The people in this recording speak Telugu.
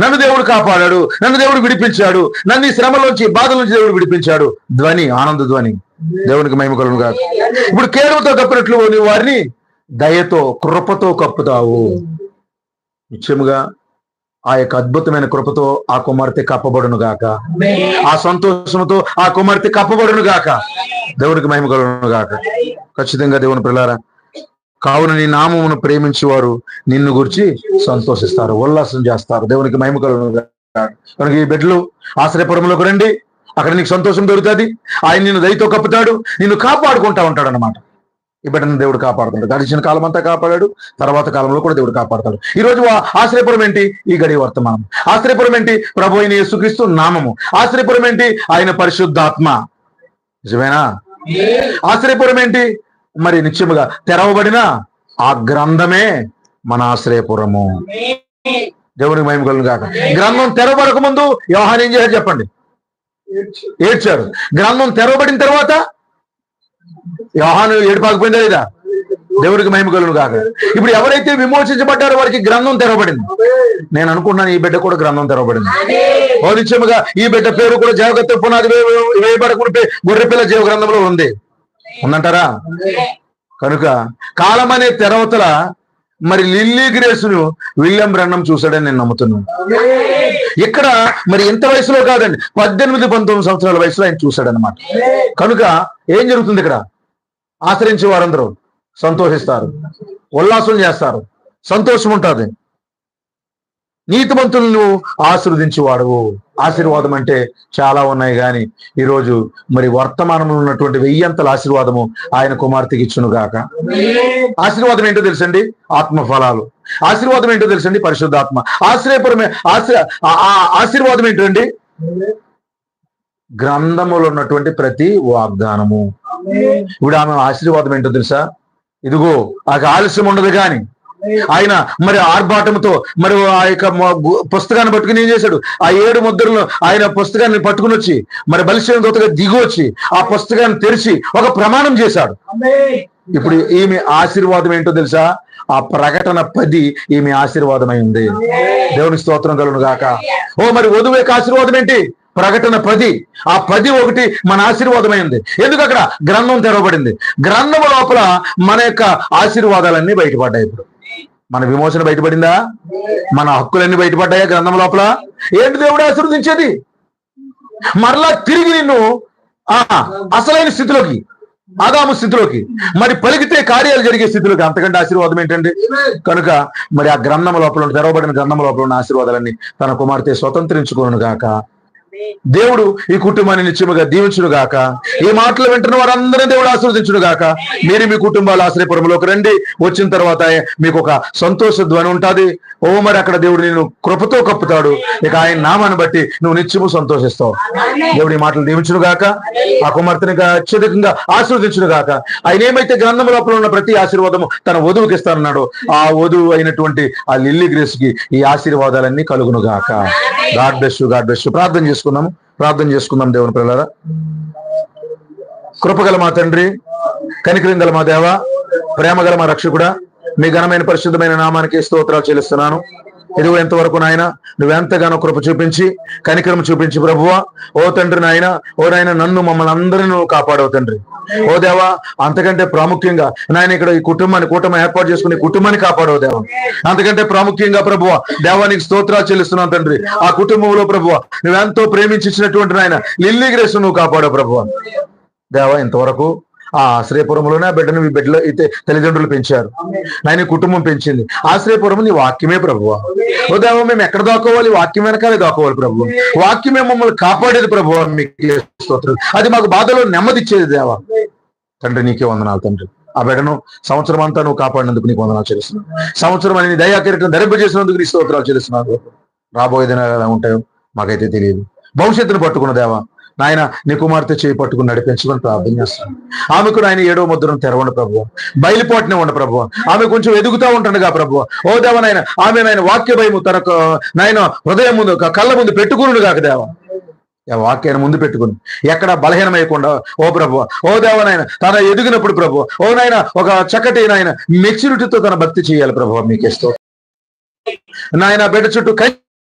నన్ను దేవుడు కాపాడాడు నన్ను దేవుడు విడిపించాడు నన్ను ఈ శ్రమలోంచి బాధల నుంచి దేవుడు విడిపించాడు. ధ్వని ఆనంద ధ్వని. దేవునికి మహిమ కాదు ఇప్పుడు కేడవతో కప్పినట్లు నీవు వారిని దయతో కృపతో కప్పుతావు. నిత్యముగా ఆ యొక్క అద్భుతమైన కృపతో ఆ కుమార్తె కప్పబడును గాక. ఆ సంతోషంతో ఆ కుమార్తె కప్పబడును గాక. దేవుడికి మహిమ కలుగును గాక. ఖచ్చితంగా దేవుని పిల్లారా కావున నీ నామమును ప్రేమించేవారు నిన్ను గురించి సంతోషిస్తారు ఉల్లాసం చేస్తారు. దేవునికి మహిమ కనుక ఈ బిడ్డలు ఆశ్రయపురంలోకి రండి. అక్కడ నీకు సంతోషం దొరుకుతుంది. ఆయన నిన్ను దయతో కప్పుతాడు. నిన్ను కాపాడుకుంటా ఉంటాడు అనమాట ఈ బిడ్డను దేవుడు కాపాడుతాడు గడిచిన కాలం అంతా కాపాడాడు. తర్వాత కాలంలో కూడా దేవుడు కాపాడతాడు. ఈ రోజు ఆశ్రయపురం ఏంటి? ఈ గడి వర్తమానం. ఆశ్రయపురం ఏంటి? ప్రభు అయిన యేసుక్రీస్తు నామము. ఆశ్రయపురం ఏంటి? ఆయన పరిశుద్ధాత్మ. నిజమేనా? ఆశ్రయపురం ఏంటి? మరి నిత్యముగా తెరవబడిన ఆ గ్రంథమే మన ఆశ్రయపురము. దేవునికి మహిమ కలుగును కాక గ్రంథం తెరవబడక ముందు వ్యవహారం ఏం చేశారు చెప్పండి? ఏడ్చారు గ్రంథం తెరవబడిన తర్వాత వ్యవహారం ఏడిపాకపోయిందా లేదా? దేవుడికి మహిమ కలుగును కాక ఇప్పుడు ఎవరైతే విమోచించబడ్డారో వారికి గ్రంథం తెరవబడింది. నేను అనుకున్నాను ఈ బిడ్డ కూడా గ్రంథం తెరవబడింది. ఓ నిత్యముగా ఈ బిడ్డ పేరు కూడా జాగ్రత్త పునాది వేయబడకుండా గొర్రెపిల్ల జీవ గ్రంథంలో ఉంది. ఉందంటారా? కనుక కాలం అనే తెరవతల మరి లిల్లీ గ్రేసును విలియం బ్రన్నం చూశాడని నేను నమ్ముతున్నాను. ఇక్కడ మరి ఎంత వయసులో కాదండి? పద్దెనిమిది పంతొమ్మిది సంవత్సరాల వయసులో ఆయన చూశాడనమాట కనుక ఏం జరుగుతుంది ఇక్కడ? ఆచరించే వారందరూ సంతోషిస్తారు ఉల్లాసం చేస్తారు సంతోషం ఉంటుంది. నీతిమంతులను ఆశీర్వదించేవాడు ఆశీర్వాదం అంటే చాలా ఉన్నాయి కానీ ఈరోజు మరి వర్తమానంలో ఉన్నటువంటి వెయ్యంతల ఆశీర్వాదము ఆయన కుమార్తెకి ఇచ్చును గాక. ఆశీర్వాదం ఏంటో తెలుసండి? ఆత్మ ఫలాలు ఆశీర్వాదం ఏంటో తెలుసండి? పరిశుద్ధాత్మ. ఆశ్రయపురమే ఆశ్రయ ఆ- ఆ ఆశీర్వాదం ఏంటండి? గ్రంథములో ఉన్నటువంటి ప్రతి వాగ్దానము. ఇప్పుడు ఆమె ఆశీర్వాదం ఏంటో తెలుసా? ఇదిగో ఆ ఆలస్యం ఉండదు కానీ ఆయన మరి ఆర్భాటంతో మరి ఆ యొక్క పుస్తకాన్ని పట్టుకుని ఏం చేశాడు? ఆ ఏడు ముద్రలను ఆయన పుస్తకాన్ని పట్టుకుని వచ్చి మరి బలిసిన దూతగా దిగి వచ్చి ఆ పుస్తకాన్ని తెరిచి ఒక ప్రమాణం చేశాడు. ఇప్పుడు ఈమె ఆశీర్వాదం ఏంటో తెలుసా? ఆ ప్రకటన పది ఈమె ఆశీర్వాదమై ఉంది దేవుని స్తోత్రం కలుగును గాక. ఓ మరి వధువు యొక్క ఆశీర్వాదం ఏంటి? ప్రకటన పది. ఆ పది ఒకటి మన ఆశీర్వాదమైంది. ఎందుకు అక్కడ? గ్రంథం తెరవబడింది. గ్రంథం లోపల మన యొక్క ఆశీర్వాదాలన్నీ బయటపడ్డాయి ఇప్పుడు. మన విమోచన బయటపడిందా? మన హక్కులన్నీ బయటపడ్డాయా గ్రంథం లోపల? ఏంటి దేవుడు ఆశీర్వదించేది? మరలా తిరిగి నిన్ను ఆ అసలైన స్థితిలోకి ఆదాము స్థితిలోకి మరి పలికితే కార్యాలు జరిగే స్థితిలోకి అంతకంటే ఆశీర్వాదం ఏంటండి? కనుక మరి ఆ గ్రంథం లోపల తెరవబడిన గ్రంథం లోపల ఉన్న ఆశీర్వాదాలన్నీ తన కుమార్తె స్వతంత్రించుకోను గాక దేవుడు ఈ కుటుంబాన్ని నిత్యముగా దీవించును గాక. ఈ మాటలు వింటున్న వారందరినీ దేవుడు ఆశీర్వదించును గాక. మీరు మీ కుటుంబాలు ఆశ్రయపురంలోకి రండి. వచ్చిన తర్వాత మీకు ఒక సంతోష ధ్వని ఉంటుంది. ఓ మరి అక్కడ దేవుడు నేను కృపతో కప్పుతాడు. ఇక ఆయన నామాన్ని బట్టి నువ్వు నిత్యము సంతోషిస్తావు. దేవుడు ఈ మాటలు దీవించును గాక. ఆ కుమార్తెని అత్యధికంగా ఆశీర్వదించును గాక. ఆయన ఏమైతే గ్రంథం లోపల ఉన్న ప్రతి ఆశీర్వాదము తన వధువుకి ఇస్తానన్నాడు. ఆ వధువు అయినటువంటి ఆ లిల్లీ గ్రేస్కి ఈ ఆశీర్వాదాలన్నీ కలుగును గాక. God bless you God bless you. ప్రార్థన చేసుకుందాము. ప్రార్థన చేసుకుందాం దేవుని పిల్లరా కృపగల మా తండ్రి కనికరం గల మా దేవ ప్రేమ గల మా రక్షకుడా మీ ఘనమైన పరిశుద్ధమైన నామానికి స్తోత్రాలు చెల్లిస్తున్నాను. ఇదిగో ఎంతవరకు నాయన నువ్వెంతగానో కృప చూపించి కనికరం చూపించి ప్రభువా ఓ తండ్రి నాయన ఓ నాయన నన్ను మమ్మల్ని అందరినీ నువ్వు కాపాడవు తండ్రి. ఓ దేవా అంతకంటే ప్రాముఖ్యంగా నాయన ఇక్కడ ఈ కుటుంబాన్ని కూటమి ఏర్పాటు చేసుకుని కుటుంబాన్ని కాపాడవు దేవా. అంతకంటే ప్రాముఖ్యంగా ప్రభువ దేవానికి స్తోత్రాలు చెల్లిస్తున్నాను తండ్రి. ఆ కుటుంబంలో ప్రభువ నువ్వెంతో ప్రేమించినటువంటి నాయన లిల్లీ గ్రేస్ నువ్వు కాపాడవు ప్రభువ. దేవా ఇంతవరకు ఆశ్రయపురంలోనే ఆ బిడ్డను మీ బిడ్డలో అయితే తల్లిదండ్రులు పెంచారు. నాయన కుటుంబం పెంచింది. ఆశ్రయపురం నీ వాక్యమే ప్రభువ. ఓ మేము ఎక్కడ దాక్కోవాలి? వాక్యం వెనకాలే దాక్కోవాలి ప్రభు. వాక్యమే మమ్మల్ని కాపాడేది ప్రభు మీకు స్తోత్రం. అది మాకు బాధలో నెమ్మదిచ్చేది దేవా. తండ్రి నీకే వందనాలు తండ్రి. ఆ బిడ్డను సంవత్సరం అంతా నువ్వు కాపాడినందుకు నీకు వందనాలు చేస్తున్నావు సంవత్సరం అని దయా కిరీటం ధరింపజేసినందుకు నీ స్తోత్రాలు చెల్లిస్తున్నాను. రాబోయే దినాలు ఎలా ఉంటాయో మాకైతే తెలియదు. భవిష్యత్తును పట్టుకున్న దేవా నాయన నీ కుమార్తె చేయి పట్టుకుని నడిపించుకొని ప్రార్థన చేస్తాను. ఆమెకు నాయన ఏడో ముద్రను తెరవండి ప్రభు బయలుపాటునే ఉండ ప్రభు ఆమె కొంచెం ఎదుగుతా ఉంటుండగా ప్రభు ఓ దేవ నాయన ఆమె నాయన వాక్య భయము తనకు నాయన హృదయం ముందు కళ్ళ ముందు పెట్టుకుని కాక దేవ. వాక్యాన్ని ముందు పెట్టుకుని ఎక్కడ బలహీనమైకుండా ఓ ప్రభు ఓ దేవనాయన తన ఎదిగినప్పుడు ప్రభు ఓ నాయన ఒక చక్కటి నాయన మెచ్యూరిటీతో తన భక్తి చేయాలి ప్రభు మీకు ఇస్తూ నాయన బిడ్డ చుట్టూ కై